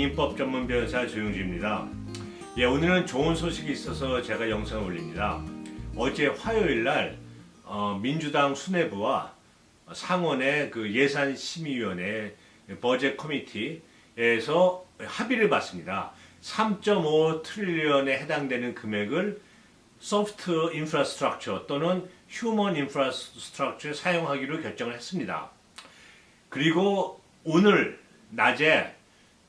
인법 전문 변호사 조용주입니다. 예, 오늘은 좋은 소식이 있어서 제가 영상을 올립니다. 어제 화요일 날 어, 민주당 수뇌부와 상원의 그 예산심의위원회 버젯 커미티에서 합의를 봤습니다. 3.5 트릴리언에 해당되는 금액을 소프트 인프라스트럭처 또는 휴먼 인프라스트럭처에 사용하기로 결정을 했습니다. 그리고 오늘 낮에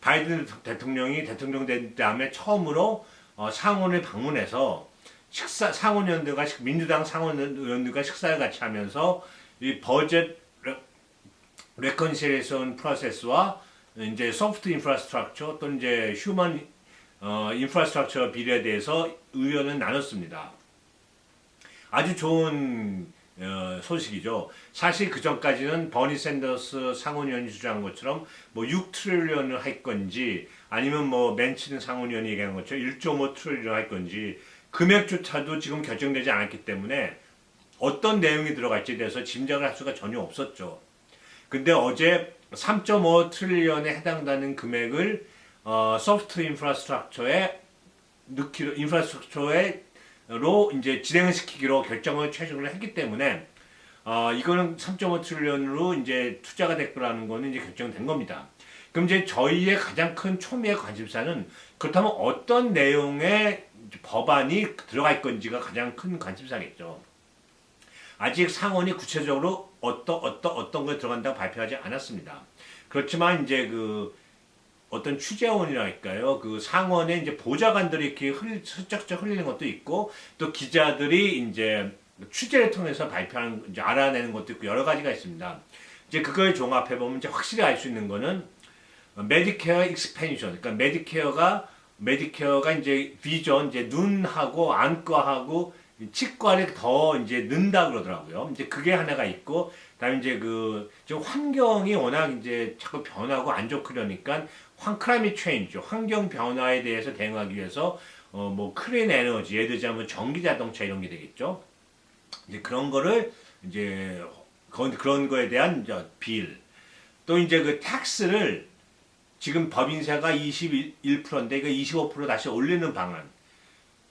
바이든 대통령이 대통령 된 다음에 처음으로 어, 상원을 방문해서 식사 식- 민주당 상원의원들과 식사를 같이 하면서 이 버젯 레컨실레이션 프로세스와 이제 소프트 인프라스트럭처 또는 이제 휴먼 어, 인프라스트럭처 비례에 대해서 의견을 나눴습니다. 아주 좋은 어, 소식이죠. 사실 그 전까지는 버니 샌더스 상원의원이 주장한 것처럼 뭐 6트릴리언을 할 건지 아니면 뭐 맨치는 상원의원이 얘기한 것처럼 1.5 트릴리언 할 건지 금액조차도 지금 결정되지 않았기 때문에 어떤 내용이 들어갈지에 대해서 짐작을 할 수가 전혀 없었죠. 근데 어제 3.5 트릴리언에 해당되는 금액을 어, 소프트 인프라스트럭처에 넣기로 인프라스트럭처에 로 이제 진행을 시키기로 결정을 최종을 했기 때문에 어, 이거는 3.5 트릴리언으로 이제 투자가 될 거라는 거는 이제 결정된 겁니다. 그럼 이제 저희의 가장 큰 초미의 관심사는 그렇다면 어떤 내용의 법안이 들어갈 건지가 가장 큰 관심사겠죠. 아직 상원이 구체적으로 어떤 어떤 어떤 걸 들어간다고 발표하지 않았습니다. 그렇지만 이제 그 어떤 취재원이랄까요? 그 상원에 이제 보좌관들이 이렇게 흘, 슬쩍슬쩍 흘리는 것도 있고 또 기자들이 이제 취재를 통해서 발표하는 이제 알아내는 것도 있고 여러 가지가 있습니다. 이제 그걸 종합해 보면 이제 확실히 알 수 있는 거는 메디케어 익스펜션, 그러니까 메디케어가 메디케어가 이제 비전 이제 눈하고 안과하고 치과를 더 이제 는다 그러더라고요. 이제 그게 하나가 있고, 그다음에 이제 그 지금 환경이 워낙 이제 자꾸 변하고 안 좋고 그러니까 환 클라이밋 체인지, 환경 변화에 대해서 대응하기 위해서 어뭐 클린 에너지, 예를 들자면 전기 자동차 이런 게 되겠죠. 이제 그런 거를 이제 그런 그런 거에 대한 이제 빌, 또 이제 그 텍스를 지금 법인세가 21%인데 이거 25% 다시 올리는 방안.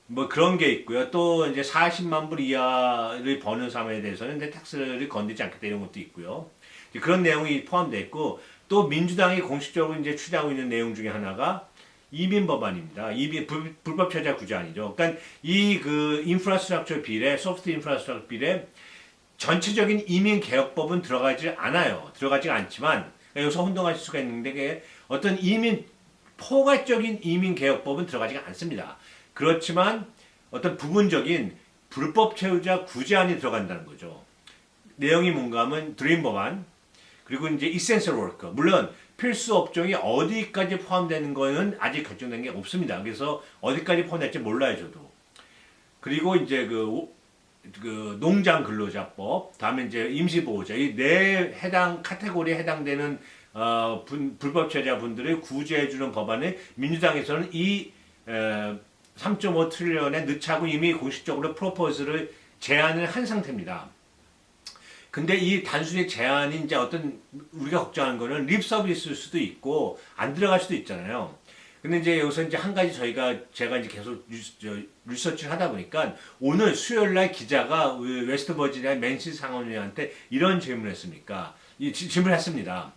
뭐 그런 게 있고요. 또 이제 40만 불 이하를 버는 사람에 대해서는 텍스를 건드지 않겠다 이런 것도 있고요. 그런 내용이 포함되어 있고 또 민주당이 공식적으로 이제 추진하고 있는 내용 중에 하나가 이민 법안입니다. 이민 불, 불법 체자 구제안이죠. 그러니까 이 그 인프라스트럭처 빌에 소프트 인프라스트럭처 빌에 전체적인 이민 개혁법은 들어가지 않아요. 들어가지 않지만 여기서 혼동하실 수가 있는데 그게 어떤 이민 포괄적인 이민 개혁법은 들어가지 않습니다. 그렇지만 어떤 부분적인 불법 채우자 구제안이 들어간다는 거죠. 내용이 뭔가 하면 드림 법안 그리고 이제 이센셜 워커 물론 필수 업종이 어디까지 포함되는 거는 아직 결정된 게 없습니다. 그래서 어디까지 포함될지 몰라요 저도. 그리고 이제 그, 오- 그 농장 근로자법, 다음에 이제 임시보호자 이 네 해당 카테고리에 해당되는 어, 분, 불법 체자 분들을 구제해주는 법안을 민주당에서는 이 에, 3.5 트릴리언에 넣자고 이미 공식적으로 프로포즈를 제안을 한 상태입니다. 근데 이 단순히 제안이 이제 어떤 우리가 걱정하는 거는 립 서비스일 수도 있고 안 들어갈 수도 있잖아요. 근데 이제 여기서 이제 한 가지 저희가 제가 이제 계속 리서치를 하다 보니까 오늘 수요일 날 기자가 그 웨스트 버지니아 맨시 상원의원한테 이런 질문을 했습니까? 이 지- 질문을 했습니다.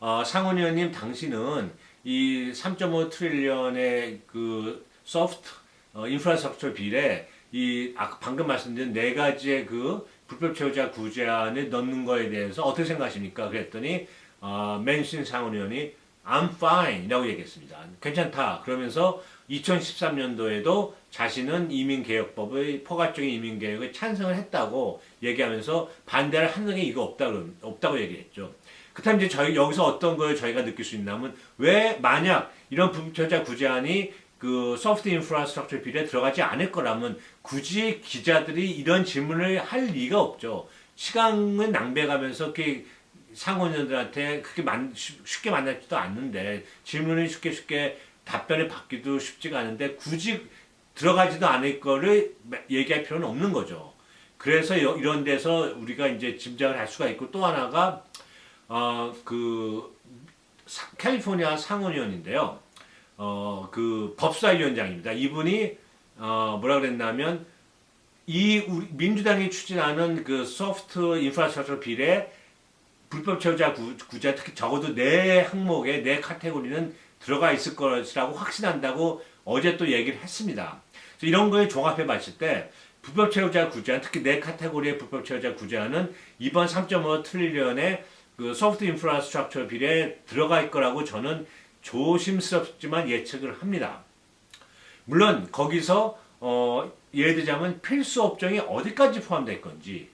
어, 상원의원님 당신은 이 3.5 트릴리언의 그 소프트 어, 인프라스트럭처 빌에 이 아까 방금 말씀드린 네 가지의 그 불법 채우자 구제안을 넣는 거에 대해서 어떻게 생각하십니까? 그랬더니 어, 맨신 상원 의원이 I'm fine이라고 얘기했습니다. 괜찮다. 그러면서 2013년도에도 자신은 이민개혁법의 포괄적인 이민개혁에 찬성을 했다고 얘기하면서 반대를 하는 게 이거 없다고 없다고 얘기했죠. 그다음 이제 저희 여기서 어떤 걸 저희가 느낄 수 있냐면 왜 만약 이런 불법자 구제안이 그 소프트 인프라스트럭처 빌에 들어가지 않을 거라면 굳이 기자들이 이런 질문을 할 리가 없죠. 시간은 낭비해가면서 그렇게 상원의원들한테 그렇게 만, 쉽- 쉽게 만나지도 않는데 질문을 쉽게 쉽게 답변을 받기도 쉽지가 않은데 굳이 들어가지도 않을 거를 얘기할 필요는 없는 거죠. 그래서 여- 이런 데서 우리가 이제 짐작을 할 수가 있고 또 하나가 어, 그 사- 캘리포니아 상원의원인데요. 어, 그 법사위원장입니다. 이분이 어, 뭐라 그랬냐면 이 우리 민주당이 추진하는 그 소프트 인프라스트럭처 빌에 불법 구- 구제 특히 적어도 네 항목에 네 카테고리는 들어가 있을 것이라고 확신한다고 어제 또 얘기를 했습니다. 이런 거에 종합해 봤을 때 불법 채우자 구제안 특히 네 카테고리의 불법 채우자 구제안은 이번 3.5 트릴리언의 그 소프트 인프라스트럭처 빌에 들어갈 거라고 저는 조심스럽지만 예측을 합니다. 물론 거기서 어, 예를 들자면 필수 업종이 어디까지 포함될 건지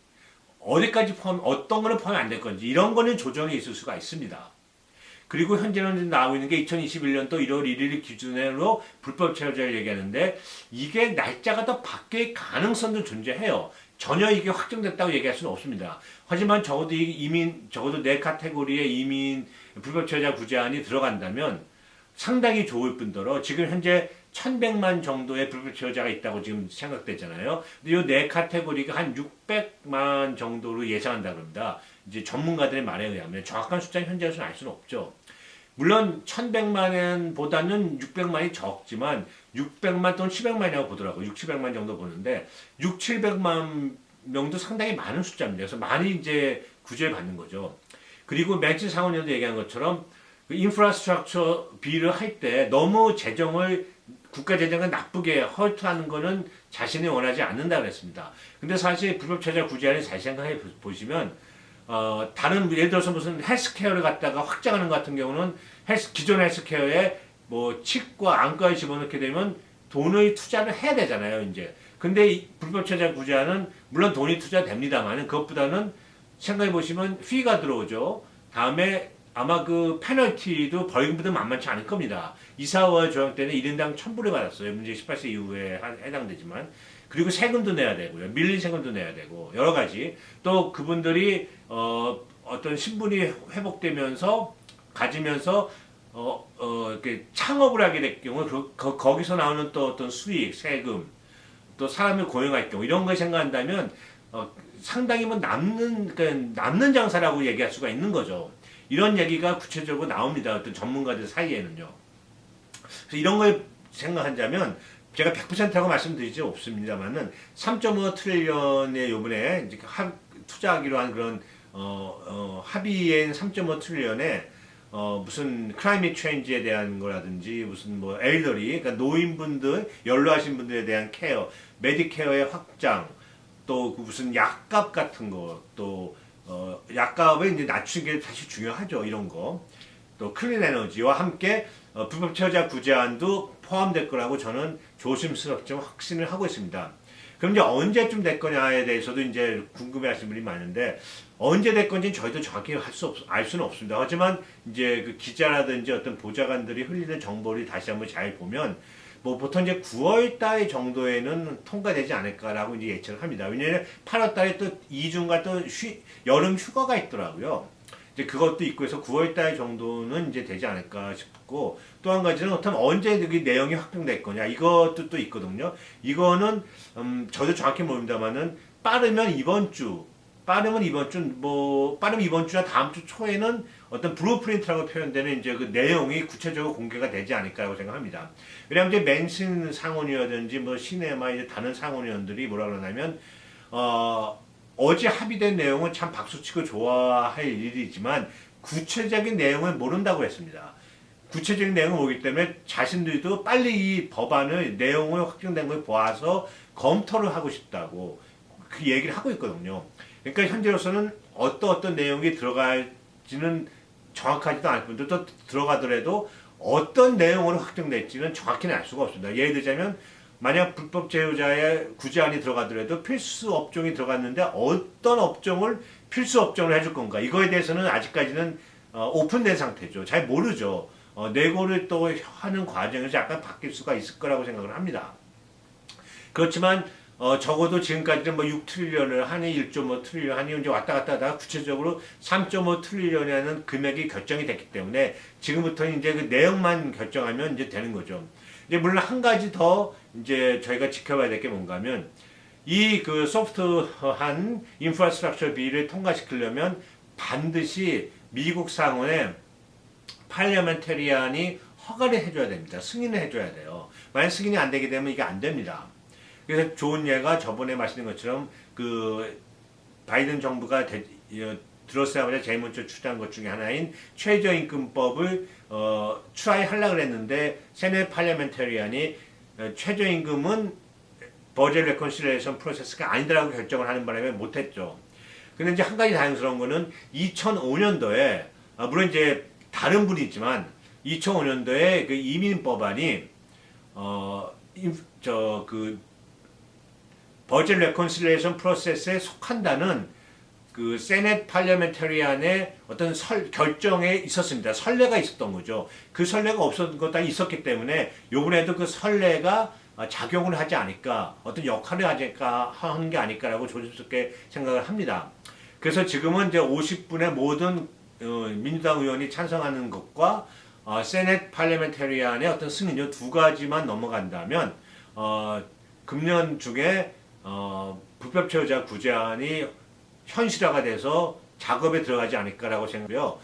어디까지 포함 어떤 거는 포함이 안 될 건지 이런 거는 조정이 있을 수가 있습니다. 그리고 현재는 나오고 있는 게 2021년도 1월 1일 기준으로 불법 체류자를 얘기하는데 이게 날짜가 더 바뀔 가능성도 존재해요. 전혀 이게 확정됐다고 얘기할 수는 없습니다. 하지만 적어도 이 이민 적어도 네 카테고리의 이민 불법 체류자 구제안이 들어간다면 상당히 좋을 뿐더러 지금 현재 1100만 정도의 불법 체류자가 있다고 지금 생각되잖아요. 근데 이 네 카테고리가 한 600만 정도로 예상한다 그럽니다. 이제 전문가들의 말에 의하면 정확한 숫자는 현재로서는 알 수는 없죠. 물론 1100만원보다는 600만이 적지만 600만 또는 700만이라고 보더라고요. 6, 700만 정도 보는데 6, 700만 명도 상당히 많은 숫자입니다. 그래서 많이 이제 구제를 받는 거죠. 그리고 맨치 상원의원도 얘기한 것처럼 그 인프라스트럭처 비를 할 때 너무 재정을 국가 재정을 나쁘게 헐트하는 거는 자신이 원하지 않는다 그랬습니다. 근데 사실 불법 체자 구제안을 잘 생각해 보- 보시면 어, 다른 예를 들어서 무슨 헬스케어를 갖다가 확장하는 것 같은 경우는 헬스, 기존 헬스케어에 뭐 치과 안과에 집어넣게 되면 돈의 투자를 해야 되잖아요, 이제. 근데 이 불법 체자 구제안은 물론 돈이 투자됩니다만 그것보다는 생각해 보시면 피가 들어오죠. 다음에 아마 그 페널티도 벌금보다 만만치 않을 겁니다. 이사와 조항 때는 1인당 1000불을 받았어요. 문제 18세 이후에 한- 해당되지만. 그리고 세금도 내야 되고요. 밀린 세금도 내야 되고 여러 가지. 또 그분들이 어, 어떤 신분이 회복되면서 가지면서 어, 어, 이렇게 창업을 하게 될 경우 그, 거, 거기서 나오는 또 어떤 수익, 세금, 또 사람을 고용할 경우 이런 걸 생각한다면 어, 상당히 뭐 남는 그러니까 남는 장사라고 얘기할 수가 있는 거죠. 이런 얘기가 구체적으로 나옵니다. 어떤 전문가들 사이에는요. 그래서 이런 걸 생각한다면 제가 100%라고 말씀드리지 없습니다만은 3.5 트릴리언의 요번에 이제 합, 투자하기로 한 그런 어, 어, 합의엔 3.5 트릴리언에 어, 무슨 클라이밋 체인지에 대한 거라든지 무슨 뭐 엘더리 그러니까 노인분들 연로하신 분들에 대한 케어, 메디케어의 확장, 또 그 무슨 약값 같은 거, 또 어, 약값을 이제 낮추는 게 사실 중요하죠. 이런 거. 또 클린 에너지와 함께 어, 불법 체자 구제안도 포함될 거라고 저는 조심스럽지만 확신을 하고 있습니다. 그럼 이제 언제쯤 될 거냐에 대해서도 이제 궁금해하시는 분이 많은데 언제 될 건지 저희도 정확히 할 수 없, 알 수는 없습니다. 하지만 이제 그 기자라든지 어떤 보좌관들이 흘리는 정보를 다시 한번 잘 보면 뭐 보통 이제 9월 달 정도에는 통과되지 않을까라고 이제 예측을 합니다. 왜냐하면 8월 달에 또 이중과 또 휴, 여름 휴가가 있더라고요. 이제 그것도 있고 해서 9월 달 정도는 이제 되지 않을까 싶고 또 한 가지는 어떤 언제 그 내용이 확정될 거냐 이것도 또 있거든요. 이거는 음 저도 정확히 모릅니다만은 빠르면 이번 주 빠르면 이번 주 뭐 빠르면 이번 주나 다음 주 초에는 어떤 블루프린트라고 표현되는 이제 그 내용이 구체적으로 공개가 되지 않을까라고 생각합니다. 왜냐하면 이제 맨신 상원이라든지 뭐 시네마 이제 다른 상원의원들이 뭐라 그러냐면 어 어제 합의된 내용은 참 박수치고 좋아할 일이지만 구체적인 내용을 모른다고 했습니다. 구체적인 내용을 모르기 때문에 자신들도 빨리 이 법안을 내용을 확정된 걸 보아서 검토를 하고 싶다고 그 얘기를 하고 있거든요. 그러니까 현재로서는 어떤 어떤 내용이 들어갈지는 정확하지도 않을 뿐더러 또 들어가더라도 어떤 내용으로 확정될지는 정확히는 알 수가 없습니다. 예를 들자면 만약 불법 제휴자의 구제안이 들어가더라도 필수 업종이 들어갔는데 어떤 업종을 필수 업종을 해줄 건가 이거에 대해서는 아직까지는 어, 오픈된 상태죠. 잘 모르죠. 어, 내고를 또 하는 과정에서 약간 바뀔 수가 있을 거라고 생각을 합니다. 그렇지만 어, 적어도 지금까지는 뭐 6트릴리언을 하니 1.5 트릴리언 하니 이제 왔다 갔다 하다가 구체적으로 3.5 트릴리언이라는 금액이 결정이 됐기 때문에 지금부터는 이제 그 내용만 결정하면 이제 되는 거죠. 이제 물론 한 가지 더 이제 저희가 지켜봐야 될 게 뭔가 하면 이 그 소프트한 인프라스트럭처 비를 통과시키려면 반드시 미국 상원에 팔리아멘테리안이 허가를 해줘야 됩니다. 승인을 해줘야 돼요. 만약 승인이 안 되게 되면 이게 안 됩니다. 그래서 좋은 예가 저번에 말씀드린 것처럼 그 바이든 정부가 대, 어, 들어서자마자 제일 먼저 추진한 것 중에 하나인 최저임금법을 어, 트라이 하려고 했는데 세네 팔레멘테리안이 어, 최저임금은 버젯 레컨실레이션 프로세스가 아니다라고 결정을 하는 바람에 못했죠. 근데 이제 한 가지 다행스러운 거는 2005년도에 아, 물론 이제 다른 분이 있지만 2005년도에 그 이민 법안이 어저그 버젯 레컨실레이션 프로세스에 속한다는 그 세넷 팔레멘테리안의 어떤 설, 결정에 있었습니다. 선례가 있었던 거죠. 그 선례가 없었던 것도 있었기 때문에 요번에도 그 선례가 아, 작용을 하지 않을까, 어떤 역할을 하니까 하는 게 아닐까라고 조심스럽게 생각을 합니다. 그래서 지금은 이제 50분의 모든 어, 민주당 의원이 찬성하는 것과 어, 세넷 팔레멘테리안의 어떤 승인 두 가지만 넘어간다면 어, 금년 중에 어, 불법체류자 구제안이 현실화가 돼서 작업에 들어가지 않을까라고 생각해요.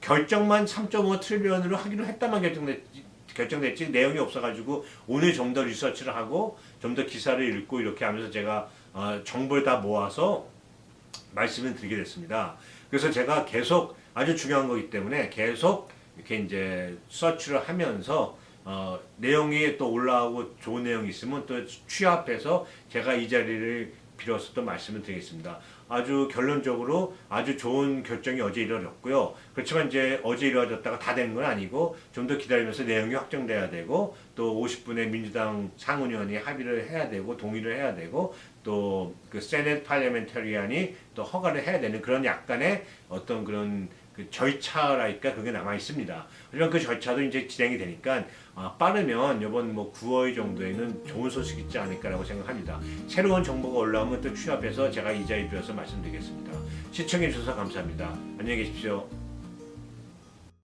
결정만 3.5 트릴리언으로 하기로 했다만 결정됐지, 결정됐지 내용이 없어가지고 오늘 좀 더 리서치를 하고 좀 더 기사를 읽고 이렇게 하면서 제가 어, 정보를 다 모아서 말씀을 드리게 됐습니다. 그래서 제가 계속 아주 중요한 거기 때문에 계속 이렇게 이제 서치를 하면서 어, 내용이 또 올라오고 좋은 내용이 있으면 또 취합해서 제가 이 자리를 빌어서 또 말씀을 드리겠습니다. 아주 결론적으로 아주 좋은 결정이 어제 이루어졌고요. 그렇지만 이제 어제 이루어졌다가 다 된 건 아니고 좀 더 기다리면서 내용이 확정돼야 되고 또 50분의 민주당 상원의원이 합의를 해야 되고 동의를 해야 되고 또 그 세넷 팔레멘터리안이 또 허가를 해야 되는 그런 약간의 어떤 그런 그 절차랄까 그게 남아 있습니다. 하지만 그 절차도 이제 진행이 되니까 아, 빠르면 이번 뭐 9월 정도에는 좋은 소식 있지 않을까라고 생각합니다. 새로운 정보가 올라오면 또 취합해서 제가 이 자리에 들어서 말씀드리겠습니다. 시청해 주셔서 감사합니다. 안녕히 계십시오.